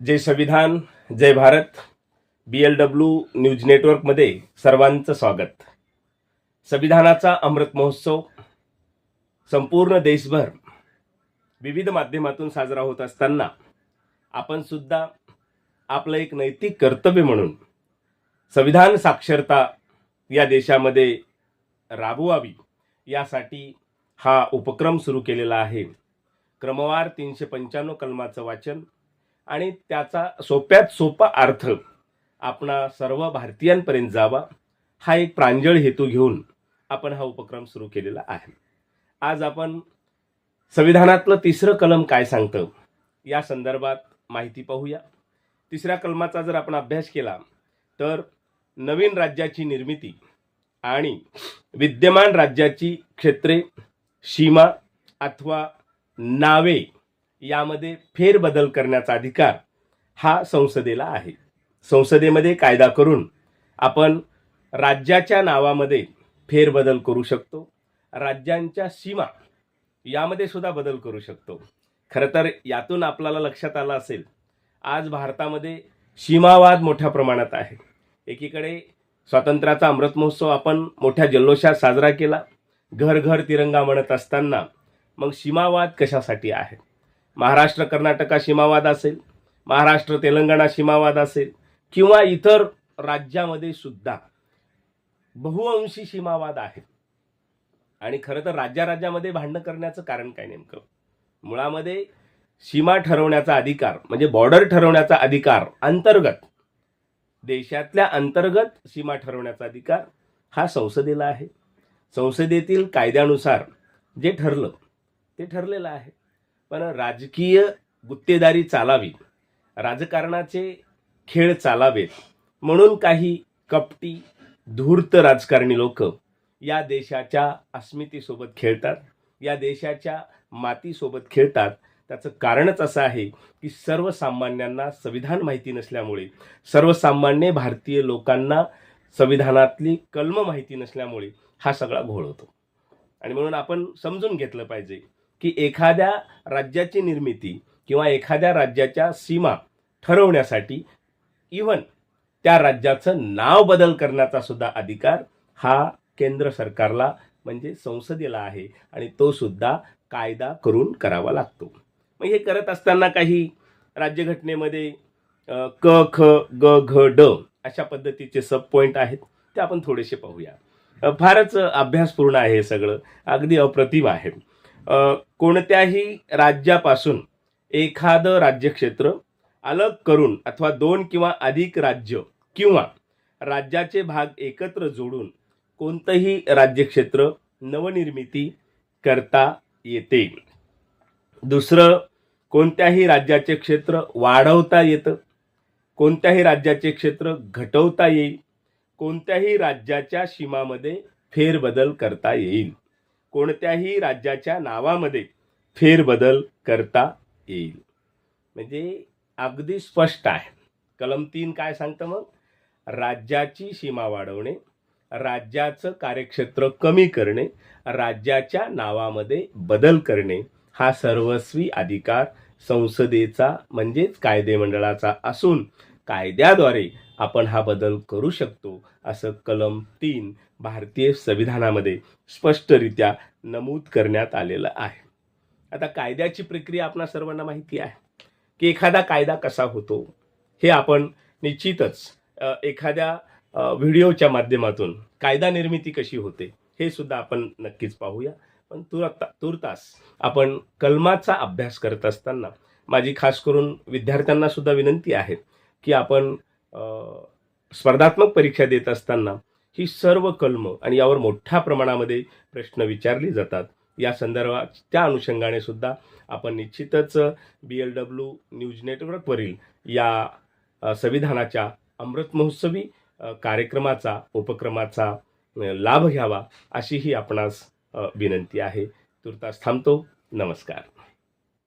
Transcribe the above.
जय संविधान जय Bharat. B L W news नेटवर्कमध्ये सर्वांचं स्वागत. संविधानाचा अमृत महोत्सव संपूर्ण देशभर विविध माध्यमातून साजरा होत असताना आपण सुद्धा आपलं एक नैतिक कर्तव्य म्हणून संविधान साक्षरता या देशामध्ये राबवावी यासाठी हा उपक्रम सुरू केलेला आहे. क्रमवार तीनशे पंच्याण्णव कलमाचं वाचन आणि त्याचा सोप्यात सोपा अर्थ आपणा सर्व भारतीयांपर्यंत जावा हा एक प्रांजळ हेतू घेऊन आपण हा उपक्रम सुरू केलेला आहे. आज आपण संविधानातलं तिसरं कलम काय सांगतं या संदर्भात माहिती पाहूया. तिसऱ्या कलमाचा जर आपण अभ्यास केला तर नवीन राज्याची निर्मिती आणि विद्यमान राज्याची क्षेत्रे सीमा अथवा नावे यामध्ये फेरबदल करण्याचा अधिकार हा संसदेला आहे. संसदेमध्ये कायदा करून आपण राज्याच्या नावामध्ये फेरबदल करू शकतो. राज्यांच्या सीमा यामध्ये सुद्धा बदल करू शकतो. खरं तर यातून आपल्याला लक्षात आलं असेल आज भारतामध्ये सीमावाद मोठ्या प्रमाणात आहे. एकीकडे स्वातंत्र्याचा अमृत महोत्सव आपण मोठ्या जल्लोषात साजरा केला घर घर तिरंगा म्हणत असताना मग सीमावाद कशासाठी आहे? महाराष्ट्र कर्नाटका सीमावाद असेल महाराष्ट्र तेलंगणा सीमावाद असेल किंवा इतर राज्यामध्ये सुद्धा बहुअंशी सीमावाद आहेत आणि खरं तर राज्या राज्यामध्ये भांडणं करण्याचं कारण काय नेमकं? मुळामध्ये सीमा ठरवण्याचा अधिकार म्हणजे बॉर्डर ठरवण्याचा अधिकार अंतर्गत देशातल्या अंतर्गत सीमा ठरवण्याचा अधिकार हा संसदेला आहे. संसदेतील कायद्यानुसार जे ठरलं ते ठरलेलं आहे. पण राजकीय गुत्तेदारी चालावी. राजकारणाचे खेळ चालावेत. म्हणून काही कपटी धूर्त राजकारणी लोक या देशाच्या अस्मितेसोबत खेळतात. या देशाच्या मातीसोबत खेळतात. त्याचं कारणच असं आहे की सर्वसामान्यांना संविधान माहिती नसल्यामुळे सर्वसामान्य भारतीय लोकांना संविधानातली कलम माहिती नसल्यामुळे हा सगळा घोळ होतो. आणि म्हणून आपण समजून घेतलं पाहिजे की एखाद्या राज्याची निर्मिती किंवा एखाद्या राज्याच्या सीमा ठरवण्यासाठी इव्हन त्या राज्याचं नाव बदल करण्याचा सुद्धा अधिकार हा केंद्र सरकारला म्हणजे संसदेला आहे आणि तो सुद्धा कायदा करून करावा लागतो. मग हे करत असताना काही राज्यघटनेमध्ये क ख ग घ ड अशा पद्धतीचे सब पॉईंट आहेत ते आपण थोडेसे पाहूया. फारच अभ्यासपूर्ण आहे हे सगळं. अगदी अप्रतिम आहे. कोणत्याही राज्यापासून एखादं राज्यक्षेत्र अलग करून अथवा दोन किंवा अधिक राज्य किंवा राज्याचे भाग एकत्र जोडून कोणतंही राज्यक्षेत्र नवनिर्मिती करता येते. दुसरं कोणत्याही राज्याचे क्षेत्र वाढवता येतं. कोणत्याही राज्याचे क्षेत्र घटवता येईल. कोणत्याही राज्याच्या सीमामध्ये फेरबदल करता येईल. कोणत्याही राज्याच्या नावामध्ये फेरबदल करता येईल. म्हणजे अगदी स्पष्ट आहे. कलम तीन काय सांगतं मग? राज्याची सीमा वाढवणे राज्याचं कार्यक्षेत्र कमी करणे राज्याच्या नावामध्ये बदल करणे हा सर्वस्वी अधिकार संसदेचा म्हणजेच कायदेमंडळाचा असून कायद्याद्वारे आपण हा बदल करू शकतो असं कलम तीन भारतीय संविधानामध्ये स्पष्टरित्या नमूद करण्यात आलेलं आहे. आता कायद्याची प्रक्रिया आपणा सर्वांना माहिती आहे की एखादा कायदा कसा होतो हे आपण निश्चितच एखाद्या व्हिडिओच्या माध्यमातून कायदा निर्मिती कशी होते हे सुद्धा आपण नक्कीच पाहूया. पण तुरता तुर्तास आपण कलमाचा अभ्यास करत असताना माझी खास करून विद्यार्थ्यांना सुद्धा विनंती आहे की आपण स्पर्धात्मक परीक्षा देत असताना ही सर्व कलम आणि यावर मोठ्या प्रमाणामध्ये प्रश्न विचारली जातात. या संदर्भात त्या अनुषंगाने सुद्धा आपण निश्चितच बी एल डब्ल्यू न्यूज नेटवर्कवरील या संविधानाच्या अमृत महोत्सवी कार्यक्रमाचा उपक्रमाचा लाभ घ्यावा अशी ही आपणास विनंती आहे. तुर्तास थांबतो. नमस्कार.